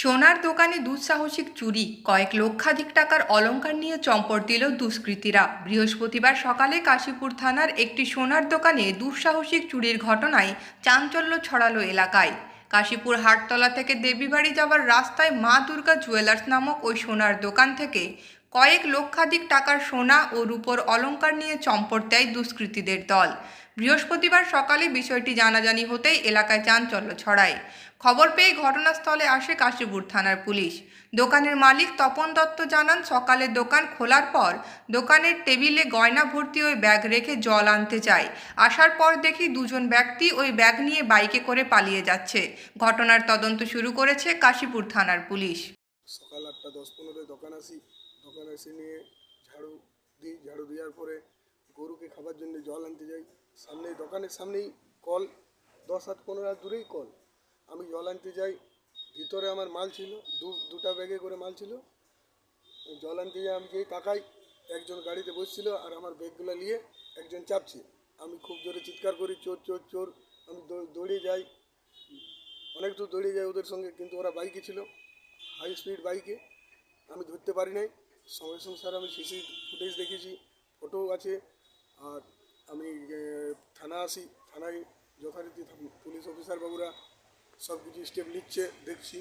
সোনার দোকানে দুঃসাহসিক চুরি, কয়েক লক্ষাধিক টাকার অলংকার নিয়ে চম্পট দিল দুষ্কৃতীরা। বৃহস্পতিবার সকালে কাশীপুর থানার একটি সোনার দোকানে দুঃসাহসিক চুরির ঘটনায় চাঞ্চল্য ছড়ালো এলাকায়। কাশীপুর হাটতলা থেকে দেবীবাড়ি যাওয়ার রাস্তায় মা দুর্গা জুয়েলার্স নামক ওই সোনার দোকান থেকে কয়েক লক্ষাধিক টাকার সোনা ও রূপোর অলংকার নিয়ে চম্পট দেয় দুষ্কৃতীদের দল। বৃহস্পতিবার সকালে বিষয়টি জানাজানি হতেই এলাকায় চাঞ্চল্য ছড়ায়। খবর পেয়ে ঘটনাস্থলে আসে কাশীপুর থানার পুলিশ। দোকানের মালিক তপন দত্ত জানান, সকালে দোকান খোলার পর দোকানের টেবিলে গয়না ভর্তি ওই ব্যাগ রেখে জল আনতে যায় আসার পর দেখি দুজন ব্যক্তি ওই ব্যাগ নিয়ে বাইকে করে পালিয়ে যাচ্ছে। ঘটনার তদন্ত শুরু করেছে কাশীপুর থানার পুলিশ। সকাল আটটা দশ পনেরোয় দোকান আসি। দোকানে এসে নিয়ে ঝাড়ু দিই। ঝাড়ু দেওয়ার পরে গরুকে খাবার জন্য জল আনতে যাই। সামনেই দোকানের সামনেই কল, দশ হাত পনেরো হাত দূরেই কল। আমি জল আনতে যাই, ভিতরে আমার মাল ছিল, দু, দুটা ব্যাগে করে মাল ছিল। জল আনতে যাই, আমি যেই তাকাই, একজন গাড়িতে বসছিল আর আমার ব্যাগগুলো নিয়ে একজন চাপছে। আমি খুব জোরে চিৎকার করি, চোর চোর চোর। আমি দৌ- দৌড়ে যাই। অনেক দূর দৌড়ে যাই ওদের সঙ্গে, কিন্তু ওরা বাইকে ছিল হাই স্পিড বাইকে। আমি ধরতে পারি নাই। সঙ্গে সঙ্গে স্যার আমি সিসি ফুটেজ দেখেছি ফটো আছে। আর আমি থানা আসি থানায় যথারীতি পুলিশ অফিসার বাবুরা সব কিছু স্টেপ নিচ্ছে দেখছি।